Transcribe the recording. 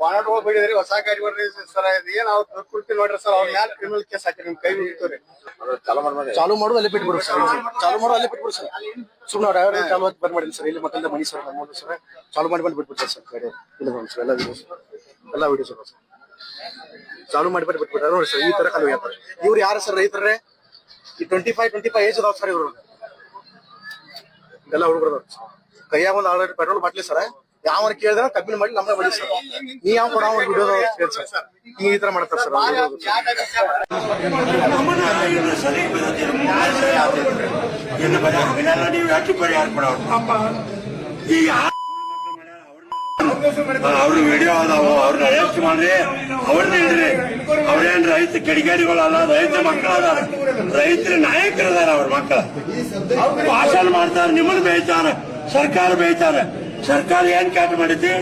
Ward ಹೋಗ್ಬಿಡಿದ್ರಿ ಹೊಸ ಗಾಡಿ ಬರ್ರಿ ಸರ್ ಏನ್ ಅವ್ರು ಕೊಡ್ತೀವಿ ನೋಡ್ರಿ ಸರ್ ಅವ್ರ ಮ್ಯಾಲ ಕ್ರಿಮಿನಲ್ ಕೇಸ್ ಹಾಕಿ ನಿಮ್ ಕೈ ಮುಗಿತೀವ್ರಿ. ಚಾಲು ಮಾಡೋದು ಅಲ್ಲಿ ಬಿಟ್ಬಿಡ್ರಿ ಸರ್ ಚಾಲು ಮಾಡೋದು ಅಲ್ಲಿ ಬಿಟ್ಬಿಡ್ರಿ ಸರ್. ಸುಮ್ಮನೆ ಡ್ರೈವರ್ ಚಾಲು ಹೊತ್ತು ಬಂದ್ ಮಾಡಿಲ್ಲ ಸರ್ ಇಲ್ಲಿ ಮಕ್ಕಳಿಂದ ಮನಿ ಸರ್ ನಮ್ಮ ಸರ್. ಚಾಲು ಮಾಡಿ ಬಂದು ಬಿಟ್ಬಿಡ್ತಾರೆ ಸರ್ ಗಾಡಿ ಇಲ್ಲ ಬಂದ್ ಸರ್ ಎಲ್ಲ ವಿಡಿಯೋಸ್ ಎಲ್ಲ ವಿಡಿಯೋಸ್ ಸರ್ ಚಾಲು ಮಾಡಿ ಬಂದು ಬಿಟ್ಬಿಟ್ರೆ ನೋಡಿ ಸರ್ ಈ ತರ ಕಾಲು ಹೇಳ್ತಾರೆ ಇವ್ರು ಯಾರು ಸರ್ ರೈತರೇ ಈ twenty five twenty five age ಅದಾವ ಸರ್ ಇವರು. ಎಲ್ಲ ಹುಡುಗರು ಕೈಯಾಗ ಒಂದು ಆಲ್ರೆಡಿ ಪೆಟ್ರೋಲ್ ಬಾಟ್ಲಿ ಸರ್. ಯಾವನ ಕೇಳಿದ್ರೆ ಕಬ್ಬಿನ ಮಾಡಿ ನಮ್ಮನ್ನ ಬಡಿ ಸರ್ ನೀ ಯಾವ ಕೊಡ ವಿಡಿಯೋ ಸರ್ ಈ ತರ ಮಾಡ್ತಾರೆ ಸರ್ ಅವ್ರು. ಇನ್ನು ಬರೀ ಹಗಲೆಲ್ಲ ನೀವು ಎಷ್ಟು ಪರಿಹಾರ ಕೊಡೋರು ಪಾಪ ಈ ಅವ್ರ ವಿಡಿಯೋ ಅದಾವು ಅವ್ರನ್ನ ಅರೆಸ್ಟ್ ಮಾಡ್ರಿ ಅವ್ರನ್ನ ಇಡ್ರಿ ಅವ್ರೇನ್ ರೈತ ಕಿಡಿಗೇಡಿಗಳಲ್ಲ ರೈತ ಮಕ್ಕಳದ ರೈತರ ನಾಯಕರದಾರ ಅವ್ರ ಮಕ್ಕಳ ಭಾಷಣ ಮಾಡ್ತಾರೆ ನಿಮ್ಮನ್ನ ಬೇಯ್ತಾರ ಸರ್ಕಾರ ಬೇಯ್ತಾರ ಸರ್ಕಾರ ಏನ್ ಕಾರ್ಯ ಮಾಡಿದ್ದಿ?